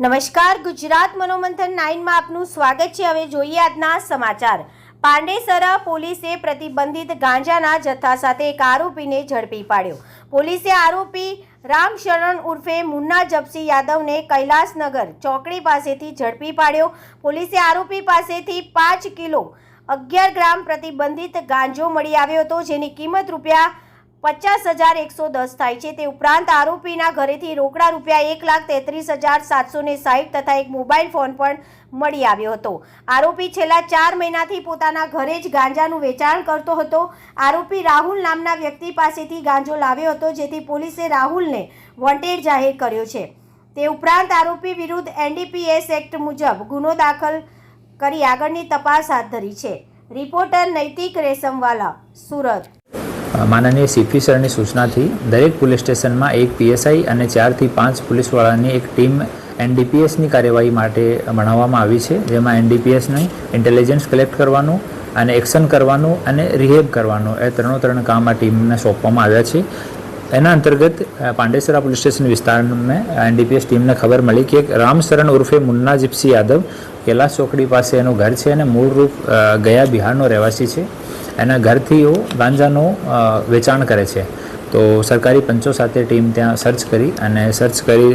નમસ્કાર, ગુજરાત મનોમંથન નાઇનમાં આપનું સ્વાગત છે. હવે જોઈએ આજના સમાચાર. પાંડેસરા પોલીસે પ્રતિબંધિત ગાંજાના જથ્થા સાથે એક આરોપીને ઝડપી પાડ્યો. પોલીસે આરોપી રામશરણ ઉર્ફે મુન્ના જપસી યાદવને કૈલાસનગર ચોકડી પાસેથી ઝડપી પાડ્યો. પોલીસે આરોપી પાસેથી પાંચ કિલો અગિયાર ગ્રામ પ્રતિબંધિત ગાંજો મળી આવ્યો હતો, જેની કિંમત રૂપિયા પચાસ હજાર એકસો દસ થાય છે. તે ઉપરાંત આરોપીના ઘરેથી રોકડા રૂપિયા એક લાખ તેત્રીસ હજાર સાતસો ને સાહીઠ તથા એક મોબાઈલ ફોન પણ મળી આવ્યો હતો. આરોપી છેલ્લા ચાર મહિનાથી પોતાના ઘરે જ ગાંજાનું વેચાણ કરતો હતો. આરોપી રાહુલ નામના વ્યક્તિ પાસેથી ગાંજો લાવ્યો હતો, જેથી પોલીસે રાહુલને વોન્ટેડ જાહેર કર્યો છે. તે ઉપરાંત આરોપી વિરુદ્ધ એનડીપીએસ એક્ટ મુજબ ગુનો દાખલ કરી આગળની તપાસ હાથ ધરી છે. રિપોર્ટર નૈતિક રેશમવાલા સુરત. માનનીય સીપી સરની સૂચનાથી દરેક પોલીસ સ્ટેશનમાં એક પીએસઆઈ અને ચારથી પાંચ પોલીસવાળાની એક ટીમ એનડીપીએસની કાર્યવાહી માટે બનાવવામાં આવી છે, જેમાં એનડીપીએસને ઇન્ટેલિજન્સ કલેક્ટ કરવાનું અને એક્શન કરવાનું અને રિહેબ કરવાનું એ ત્રણો ત્રણ કામ આ ટીમને સોંપવામાં આવ્યા છે. એના અંતર્ગત પાંડેસરા પોલીસ સ્ટેશન વિસ્તારમાં એનડીપીએસ ટીમને ખબર મળી કે એક રામશરણ ઉર્ફે મુન્ના જીપ્સી યાદવ કેલાસ ચોકડી પાસે એનું ઘર છે અને મૂળરૂપ ગયા બિહારનો રહેવાસી છે. એના ઘરથી એઓ ગાંજાનો વેચાણ કરે છે. તો સરકારી પંચો સાથે ટીમ ત્યાં સર્ચ કરી અને સર્ચ કરી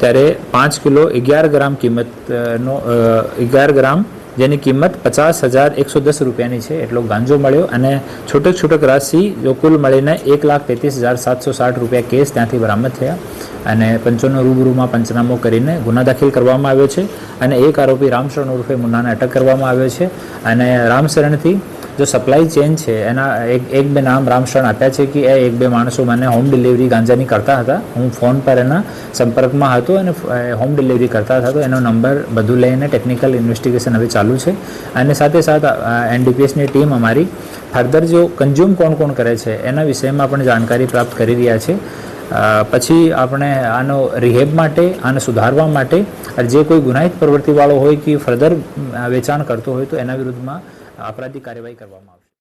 ત્યારે પાંચ કિલો અગિયાર ગ્રામ કિંમતનો અગિયાર ગ્રામ જેની કિંમત પચાસ હજાર એકસો દસ રૂપિયાની છે. એટલો ગાંજો મળ્યો અને છૂટક છૂટક રાશિ જો કુલ મળીને એક લાખ તેત્રીસ હજાર સાતસો સાઠ રૂપિયા કેસ ત્યાંથી બરામદ થયા. અને પંચોનો રૂબરૂમાં પંચનામો કરીને ગુના દાખલ કરવામાં આવ્યો છે. અને એક આરોપી રામશરણ ઉર્ફે મુન્નાને અટક કરવામાં આવ્યો છે. અને રામશરણથી જો સપ્લાય ચેન છે, એના એક એક બે નામ રામશરણ આપ્યા છે કે એ એક બે માણસો મને હોમ ડિલિવરી ગાંજાની કરતા હતા. હું ફોન પર એના સંપર્કમાં હતો અને હોમ ડિલિવરી કરતા હતા. એનો નંબર બધું લઈને ટેકનિકલ ઇન્વેસ્ટિગેશન હવે ચાલુ છે. અને સાથે સાથે એનડીપીએસની ટીમ અમારી ફર્ધર જો કન્ઝ્યુમ કોણ કોણ કરે છે, એના વિષયમાં પણ જાણકારી પ્રાપ્ત કરી રહ્યા છે. પછી આપણે આનો રિહેબ માટે, આને સુધારવા માટે જે કોઈ ગુનાહિત પ્રવૃત્તિવાળો હોય કે ફર્ધર વેચાણ કરતો હોય તો એના વિરુદ્ધમાં અપરાધી કાર્યવાહી કરવામાં આવશે.